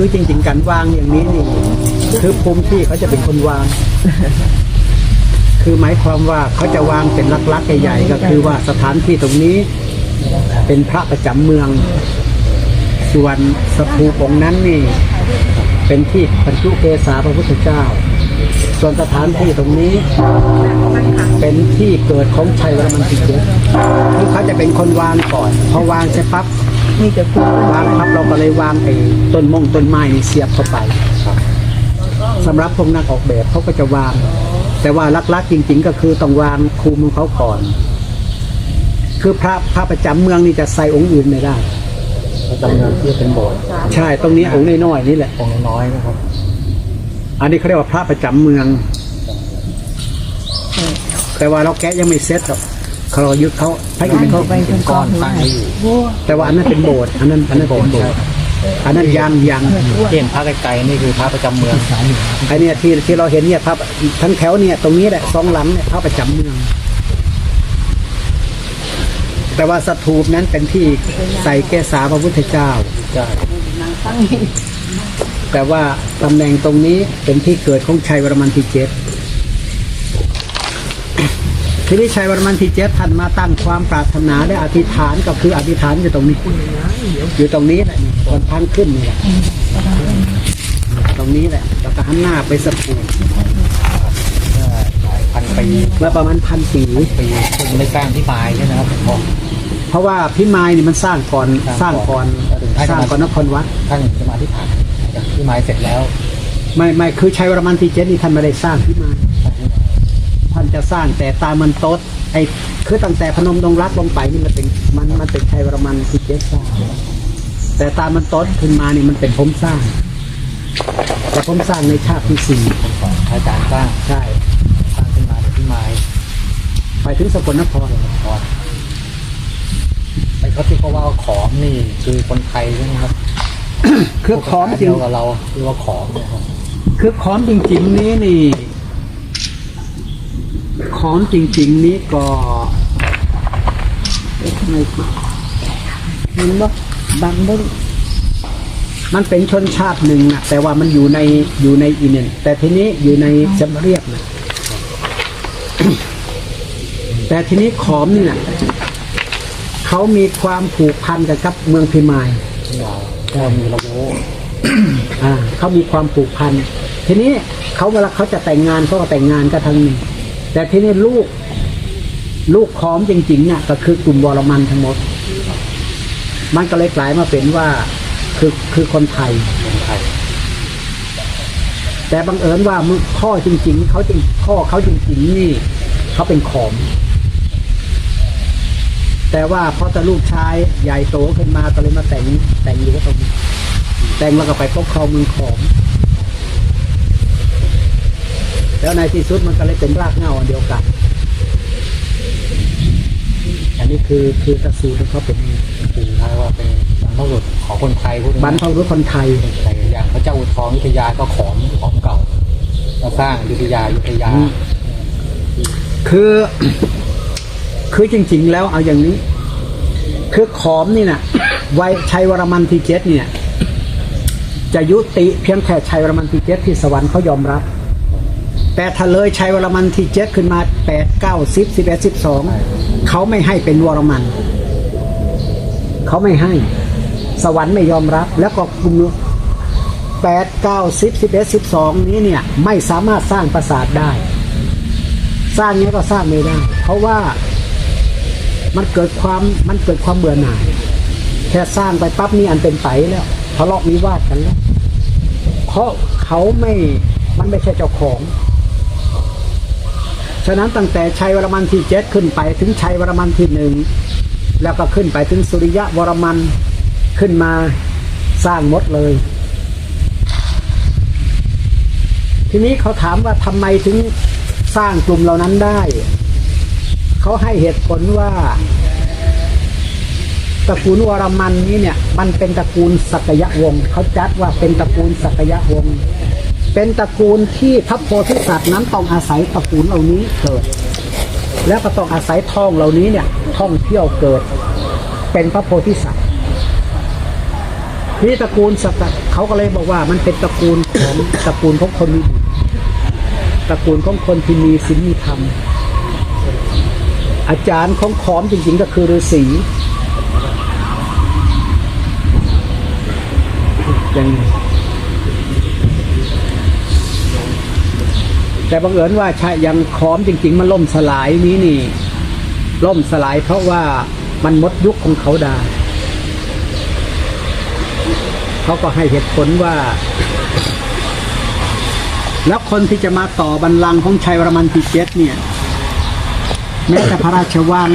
คือจริง ๆ การวางอย่างนี้นี่คือภูมิที่เขาจะเป็นคนวาง คือหมายความว่าเขาจะวางเป็นลักๆใหญ่ๆก็คือว่าสถานที่ตรงนี้ เป็นพระประจำเมือง ส่วนสถูปองนั้นนี่ เป็นที่บรรจุเกศาพระพุทธเจ้า ส่วนสถานที่ตรงนี้ เป็นที่เกิดของชัยวรมันติเกศคือเขาจะเป็นคนวางก่อนพอวางเสร็จปั๊บ มีแต่คุณวางปั๊บเราก็เลยวางไอ้ต้นมงต้นไม้นี่เสียบเข้าไปสำหรับพวกนักออกแบบเขาก็จะวาง แต่ว่าลักๆจริง ๆ ก็คือต้องวางคุมของเขาก่อน คือพระพระประจำเมืองนี่จะใส่องค์อื่นไม่ได้ประจำเมืองที่เป็นโบสถ์ใช่ตรงนี้องค์น้อยๆนี่แหละองค์น้อยๆนะครับ อันนี้เขาเรียกว่าพระประจำเมือง แต่ว่าเราแกะยังไม่เซ็ตหรอก เขาเรายึดเขาพระอินทร์เขาไปจนก้อนตั้งอยู่แต่ว่าอันนั้นเป็นโบสถ์อันนั้นอันนั้นเป็นโบสถ์อันนั้นยังยังเห็นพระไกลๆนี่คือพระประจำเมืองไอเนี่ยที่ที่เราเห็นเนี่ยพระทั้งแถวเนี่ยตรงนี้แหละสองหลังเนี่ยพระประจำเมือง แต่ว่าสถูปนั้นเป็นที่ใส่เกศาพระพุทธเจ้าใช่แต่ว่าตำแหน่งตรงนี้เป็นที่เกิดของชัยวรมันที่เจ็ด ทีนี้ชัยวรมันที่เจ็ดท่านมาตั้งความปรารถนาและอธิษฐานก็คืออธิษฐานอยู่ตรงนี้ อยู่ตรงนี้แหละนี่บนทางขึ้นนี่แหละตรงนี้แหละแล้วก็หันหน้าไปสถูปหลายพันปีเมื่อประมาณพันปีปีคุณไม่สร้างที่ปลายใช่ไหมครับผม เพราะว่าพิมายนี่มันสร้างก่อนสสร้าร้างงก่ก่ออนนสร้างก่อนนครวัดท่านจะมาที่ฐานจากที่ไม้เสร็จแล้ว ไม่ไม่คือชัยวรมันที่เจ็ดนี่ท่านไม่ได้สร้างพิมาย ท่านจะสร้างแต่ตามมันโต๊ดไอ้คือตั้งแต่พนมดงรักลงไปนี่มันเป็นมันมันเป็นชัยวรมันที่เจ็ดสร้างแต่ตามมันโต๊ดขึ้นมานี่มันเป็นผมสร้าง แต่ผมสร้างในชาติที่สี่ของอาจารย์สร้างใช่สร้างขึ้นมาจากที่ไม้ไปถึงสกลนครก่อนไอ้เขาที่เขาว่าขอมนี่คือคนไทยใช่ไหมครับคือขอมจริเดีงยวกับเราคือว่าขอมเนี่ยครับคือขอมจริงๆนี้นี่ ขอมจริง ๆ นี้ก็ทำไมมันบ่บังบ่มันเป็นชนชาติหนึ่งนะแต่ว่ามันอยู่ในอยู่ในอีเนนแต่ทีนี้อยู่ในจำเรียกนะแต่ทีนี้ขอมนี่นะเขามีความผูกพันกันกับเมืองพิมายเราก็มีระโวอ่าเขามีความผูกพัน ทีนี้เขาเวลาเขาจะแต่งงานเขาก็แต่งงานกันทางนึง แต่ทีนี้ลูก ลูกขอมจริงๆเนี่ยก็คือกลุ่มวรมันทั้งหมด มันก็เลยกลายมาเป็นว่า คือคือคนไทยคนไทยแต่บังเอิญว่ามึงพ่อจริง ๆเขาจริงพ่อเขาจริงๆนี่เขาเป็นขอม แต่ว่าพอแต่ลูกชายใหญ่โตขึ้นมาก็เลยมาแต่งแต่งอยู่กับตรงนี้แต่งแล้วก็ไปปกครองเมืองขอม แล้วในที่สุดมันก็เลยเป็นรากเหง้าอันเดียวกัน อันนี้คือคือตระสูตรของเขาเป็นอย่างนี้คือเรียกว่าเป็นบรรพบุรุษของคนไทยพูดบรรพบุรุษคนไทยคนไทยอย่างพระเจ้าอุทองอยุธยาก็ขอมของเก่ามาสร้างอยุธยาอยุธยาอืมคือคือจริง ๆ แล้วเอาอย่างนี้ คือขอมนี่นะไวยชัยวรมันที่เจ็ดเนี่ย จะยุติเพียงแค่ชัยวรมันที่เจ็ดที่สวรรค์เขายอมรับ แต่ถ้าเลยชัยวรมันที่เจ็ดขึ้นมาแปดเก้าสิบสิบเอ็ดสิบสองเขาไม่ให้เป็นวรมัน เขาไม่ให้ สวรรค์ไม่ยอมรับ แล้วก็กลุ่มแปดเก้าสิบสิบเอ็ดสิบสองนี้เนี่ย ไม่สามารถสร้างปราสาทได้ สร้างเนี้ยก็สร้างไม่ได้ เพราะว่ามันเกิดความมันเกิดความเบื่อหน่าย แค่สร้างไปปั๊บนี่อันเป็นไปแล้วทะเลาะวิวาทกันแล้วเพราะเขาไม่มันไม่ใช่เจ้าของ ฉะนั้นตั้งแต่ชัยวรมันที่เจ็ดขึ้นไปถึงชัยวรมันที่หนึ่งแล้วก็ขึ้นไปถึงสุริยะวรมันขึ้นมาสร้างหมดเลย ทีนี้เขาถามว่าทำไมถึงสร้างกลุ่มเหล่านั้นได้ เขาให้เหตุผลว่าตระกูลวรมันนี้เนี่ย มันเป็นตระกูลสักยะวงศ์เขาจัดว่าเป็นตระกูลสักยะวงศ์ เป็นตระกูลที่พระโพธิสัตว์นั้นต้องอาศัยตระกูลเหล่านี้เกิด และก็ต้องอาศัยท่องเหล่านี้เนี่ยท่องเที่ยวเกิด เป็นพระโพธิสัตว์ทีนี้ตระกูลสัตว์เขาก็เลยบอกว่ามันเป็นตระกูลของตระกูลของคนมีบุญตระกูลของคนที่มีศีลมีธรรมอาจารย์ของขอมจริงๆก็คือฤาษียัง แต่บังเอิญว่าชายยังขอมจริง ๆ มันล่มสลายนี้นี่ ล่มสลายเพราะว่ามันมดยุคของเขาได้เขาก็ให้เหตุผลว่า แล้วคนที่จะมาต่อบัลลังก์ของชัยวรมันที่เจ็ดเนี่ย แม้แต่พระราชวัง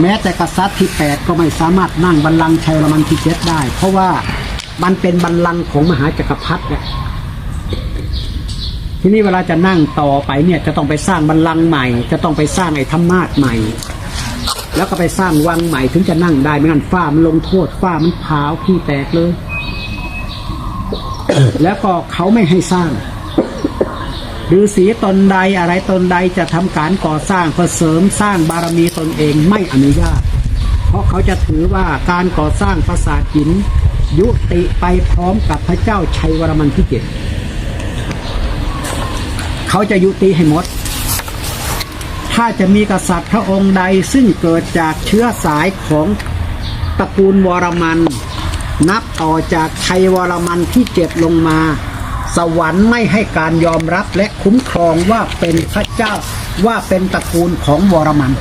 แม้แต่กษัตริย์ที่แปดก็ไม่สามารถนั่งบัลลังก์ชัยวรมันที่เจ็ดได้ เพราะว่ามันเป็นบัลลังก์ของมหาจักรพรรดิเนี่ย ทีนี้เวลาจะนั่งต่อไปเนี่ยจะต้องไปสร้างบัลลังก์ใหม่ จะต้องไปสร้างไอ้ธรรมาสใหม่ แล้วก็ไปสร้างวังใหม่ถึงจะนั่งได้ไม่งั้นฝ้ามันลงโทษฝ้ามันเผาขี้แตกเลย แล้วก็เขาไม่ให้สร้างฤาษีตนใดอะไรตนใดจะทำการก่อสร้างเพื่อเสริมสร้างบารมีตนเองไม่อนุญาต เพราะเขาจะถือว่าการก่อสร้างปราสาทหิน ยุติไปพร้อมกับพระเจ้าชัยวรมันที่เจ็ด เขาจะยุติให้หมด ถ้าจะมีกษัตริย์พระองค์ใดซึ่งเกิดจากเชื้อสายของตระกูลวรมัน นับต่อจากชัยวรมันที่เจ็ดลงมา สวรรค์ไม่ให้การยอมรับและคุ้มครองว่าเป็นพระเจ้าว่าเป็นตระกูลของวรมัน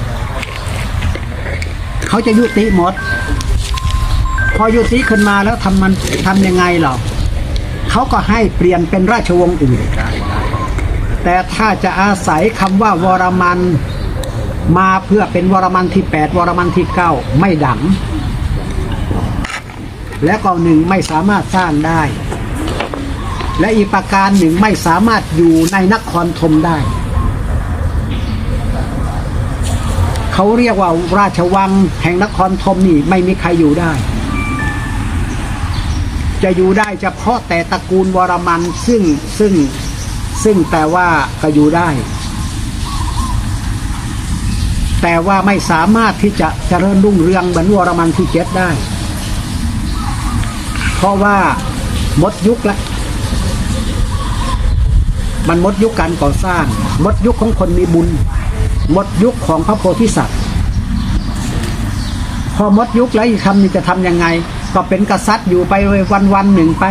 เขาจะยุติหมด พอยุติขึ้นมาแล้วทำมันทำยังไงหรอเขาก็ให้เปลี่ยนเป็นราชวงศ์อื่น แต่ถ้าจะอาศัยคำว่าวรมันมาเพื่อเป็นวรมันที่แปดวรมันที่เก้าไม่ดัง และก็หนึ่งไม่สามารถสร้างได้ และอีกประการหนึ่งไม่สามารถอยู่ในนครธมได้ เขาเรียกว่าราชวังแห่งนครธมนี่ไม่มีใครอยู่ได้ จะอยู่ได้เฉพาะแต่ตระกูลวรมันซึ่งซึ่ง ซึ่งแต่ว่าก็อยู่ได้ แต่ว่าไม่สามารถที่จะเจริญรุ่งเรืองเหมือนวรมันที่เจ็ดได้ เพราะว่าหมดยุคล้วมันหมดยุคการก่อสร้างหมดยุคของคนมีบุญหมดยุคของพระโพธิสัตว์ พอหมดยุคแล้วอีกคำนี้จะทำยังไง ก็เป็นกษัตริย์อยู่ไปวันวันๆหนึ่งไป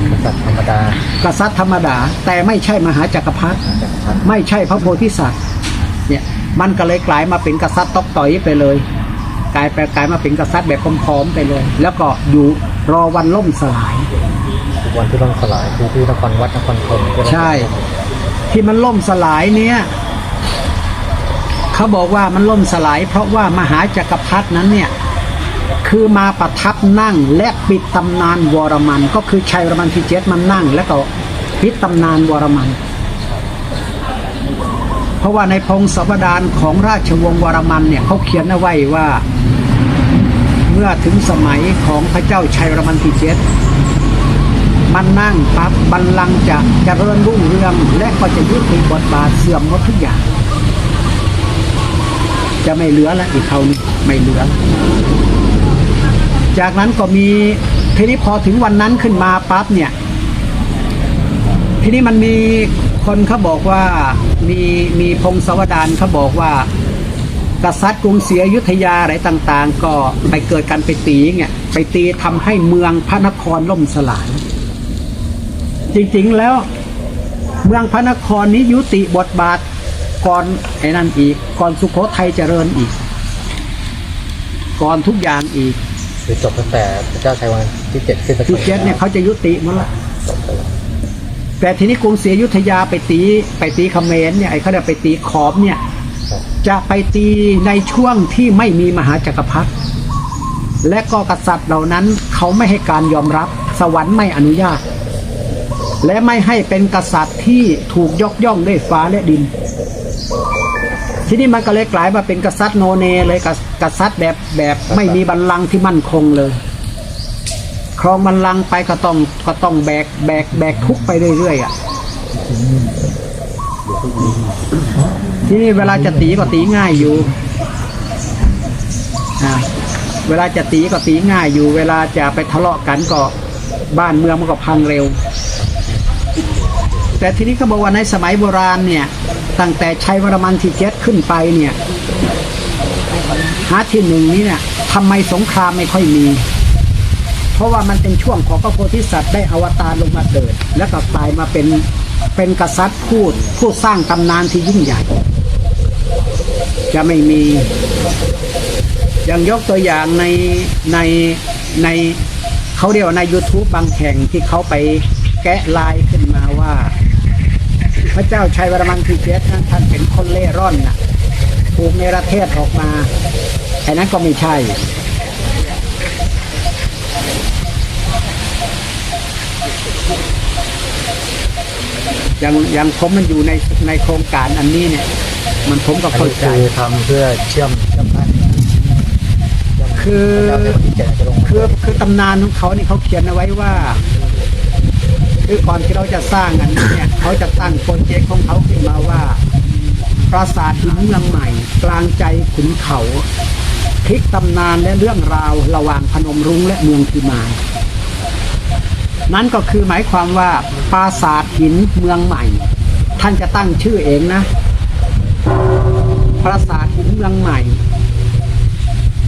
เป็นกษัตริย์ธรรมดา กษัตริย์ธรรมดา แต่ไม่ใช่มหาจักรพรรดิจักรพรรดิไม่ใช่พระโพธิสัตว์เนี่ยมันก็เลยกลายมาเป็นกษัตริย์ตอกต่อยไปเลย กลายไปกลายมาเป็นกษัตริย์แบบพร้อมๆไปเลย แล้วก็อยู่รอวันล่มสลายทุกวันที่ล่มสลายคือที่นครวัดนครธมที่เราใช่ ที่มันล่มสลายเนี่ยเขาบอกว่ามันล่มสลาย เพราะว่ามหาจักรพรรดินั้นเนี่ย คือมาประทับนั่งและปิดตำนานวรมัน ก็คือชัยรมันที่เจ็ดมันนั่ง แล้วก็ปิดตำนานวรมัน เพราะว่าในพงศาวดารของราชวงศ์วรมันเนี่ยเขาเขียนเอาไว้ว่า เมื่อถึงสมัยของพระเจ้าชัยรมันที่เจ็ดมันนั่งปั๊บบัลลังก์จะเจริญรุ่งเรือง และก็จะยุติบทบาทเสื่อมหมดทุกอย่าง จะไม่เหลือแล้วอีกเขานี้ไม่เหลือ จากนั้นก็มีทีนี้พอถึงวันนั้นขึ้นมาปั๊บเนี่ย ทีนี้มันมีคนเขาบอกว่ามีมีพงศวดารเขาบอกว่ากษัตริย์กรุงศรีอยุธยาอะไรต่าง ๆ ก็ไปเกิดการไปตีเงี้ยไปตีทำให้เมืองพระนครล่มสลาย จริงๆแล้วเมืองพระนครนี้ยุติบทบาทก่อนไอ้นั่นอีก ก่อนสุโขทัยเจริญอีก ก่อนทุกอย่างอีก คือจบตั้งแต่พระเจ้าชัยวรมันที่เจ็ดขึ้นไปที่เจ็ดเนี่ยเขาจะยุติหมดละแต่ทีนี้กรุงศรีอยุธยาไปตีไปตีเขมรเนี่ยไอ้เขาเรียกไปตีขอมเนี่ย จะไปตีในช่วงที่ไม่มีมหาจักรพรรดิและก็กษัตริย์เหล่านั้นเขาไม่ให้การยอมรับ สวรรค์ไม่อนุญาต และไม่ให้เป็นกษัตริย์ที่ถูกยกย่องด้วยฟ้าและดิน ทีนี้มันก็เลยกลายมาเป็นกษัตริย์โนเนเลยกษัตริย์แบบแบบไม่มีบัลลังก์ที่มั่นคงเลยครองบัลลังก์ไปก็ต้องก็ต้องแบกแบกแบกทุกข์ไปเรื่อยๆอะทีนี้เวลาจะตีก็ตีง่ายอยู่อ่าเวลาจะตีก็ตีง่ายอยู่ เวลาจะไปทะเลาะกันก็บ้านเมืองมันก็พังเร็ว แต่ทีนี้เขาบอกว่าในสมัยโบราณเนี่ย ตั้งแต่ชัยวรมันที่เจ็ดขึ้นไปเนี่ยหาที่หนึ่งนี้เนี่ยทำไมสงครามไม่ค่อยมี เพราะว่ามันเป็นช่วงของพระโพธิสัตว์ได้อวตารลงมาเกิด แล้วก็กลายมาเป็นเป็นกษัตริย์พูดผู้สร้างตำนานที่ยิ่งใหญ่ จะไม่มีอย่างยกตัวอย่างในในในเขาเรียกว่าใน YouTube บางแห่งที่เขาไปแกะลายขึ้นมาว่า ระเจ้าชัยวรมันที่เจ็ดนั้นท่านเป็นคนเล่ร่อนนะถูกเนรเทศออกมาไอ้นั้นก็ไม่ใช่อย่างอย่างผมมันอยู่ในในโครงการอันนี้เนี่ย มันผมก็อันเข้านี้ใจคือทำเพื่อเชื่อมเชื่อมบ้านคือเจ้าในวันที่เจ็ดจะลงมาคือคือตำนานของเขานี่เขาเขียนเอาไว้ว่า คือก่อนที่เราจะสร้างอันนี้เนี่ยเขาจะตั้งโปรเจกต์ของเขาขึ้นมาว่า ปราสาทหินเมืองใหม่ กลางใจขุนเขาพลิกตำนานและเรื่องราวระหว่างพนมรุ้งและเมืองพิมายนั่นก็คือหมายความว่าปราสาทหินเมืองใหม่ ท่านจะตั้งชื่อเองนะ ปราสาทหินเมืองใหม่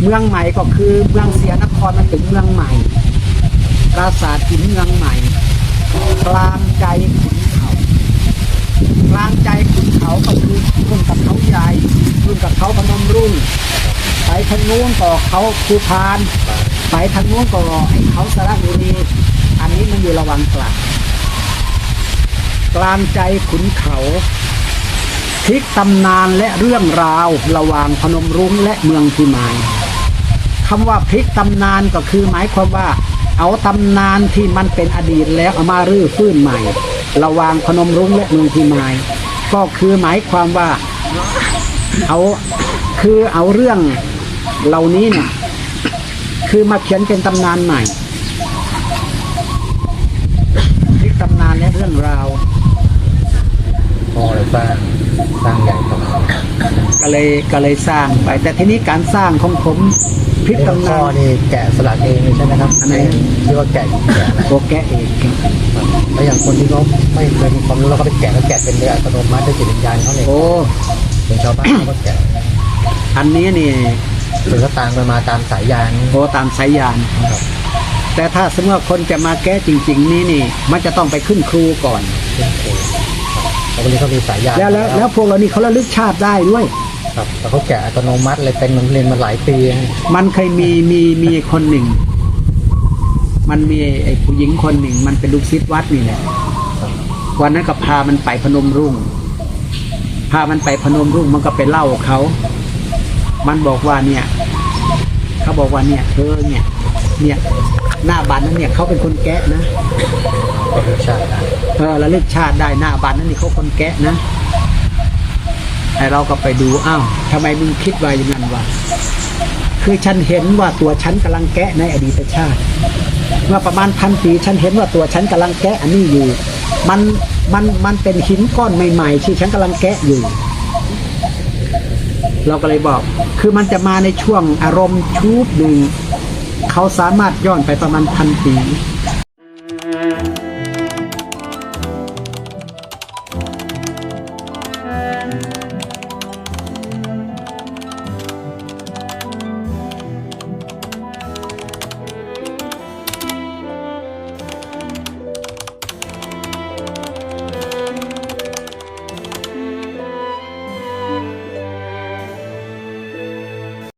เมืองใหม่ก็คือเมืองเสียนครมันเป็นเมืองใหม่ ปราสาทหินเมืองใหม่ กลางใจขุนเขากลางใจขุนเขาก็คือรุ่นกับเขาใหญ่รุ่นกับเขาพนมรุ่งไปทางนู้นก็เขาภูพานไปทางนู้นก็ไอ้เขาสระบุรีอันนี้มันอยู่ระหวังกลางกลางใจขุนเขาพลิกตำนานและเรื่องราวระหว่างพนมรุ้งและเมืองพิมายคำว่าพลิกตำนานก็คือหมายความว่า เอาตำนานที่มันเป็นอดีตแล้วเอามารื้อฟื้นใหม่ ระวางพนมรุ้งและเมืองพิมาย ก็คือหมายความว่าเอาคือเอาเรื่องเหล่านี้เนี่ยคือมาเขียนเป็นตำนานใหม่พลิกตำนานและเรื่องราวพอเลยสร้างสร้างใหญ่ครับ ก็เลยก็เลยสร้างไป แต่ทีนี้การสร้างของผมพลิกนี่หลวงตำพ่นาอนนี่แกะสลักเองเลยใช่ไหมครับอันไหน ที่ว่าแกะแกะนะโอแกะเองครับแล้วอย่างคนที่เขาไม่เคยมีความรู้เราก็ไปแกะแล้วแกะเป็นเลยอัตโนมัติด้วยจิตวิญญาณเขาเนี่ยโอ้เป็นชาวบ้านเขาก็แกะอันนี้นี่หรือก็ตามกันมาตามสายยานโอ้ตามสายยาน ครับแต่ถ้าสมมติว่าคนจะมาแก้จริง ๆ นี่นี่ มันจะต้องไปขึ้นครูก่อนขึ้นโคครับแล้ววันนี้เขามีสายยานแล้วแล้วแล้วพวกเรานี่เขาระลึกชาติได้ด้วย ครับแต่เขาแกะอัตโนมัติเลยเป็นมันเรียนมาหลายปีนะมันเคยมีมีมีคนหนึ่ง มันมีไอ้ผู้หญิงคนหนึ่ง มันเป็นลูกศิษย์วัดนี่แหละวันนั้นก็พามันไปพนมรุ่ง พามันไปพนมรุ่งมันก็ไปเล่าเขา มันบอกว่าเนี่ย เขาบอกว่าเนี่ยเธอเนี่ย เนี่ยหน้าบันนั้นเนี่ยเขาเป็นคนแกะนะก็คือชาตินะเออระลึกชาติได้หน้าบันนั้นนี่เขาคนแกะนะ ไอเราก็ไปดูอ้าวทำไมมึงคิดว่าอย่างนั้นวะคือฉันเห็นว่าตัวฉันกำลังแกะในอดีตชาติเมื่อประมาณพันปีฉันเห็นว่าตัวฉันกำลังแกะอันนี้อยู่ มันมันมันเป็นหินก้อนใหม่ ๆ ที่ฉันกำลังแกะอยู่ เราก็เลยบอก คือมันจะมาในช่วงอารมณ์ชูบหนึ่งเขาสามารถย้อนไปประมาณพันปี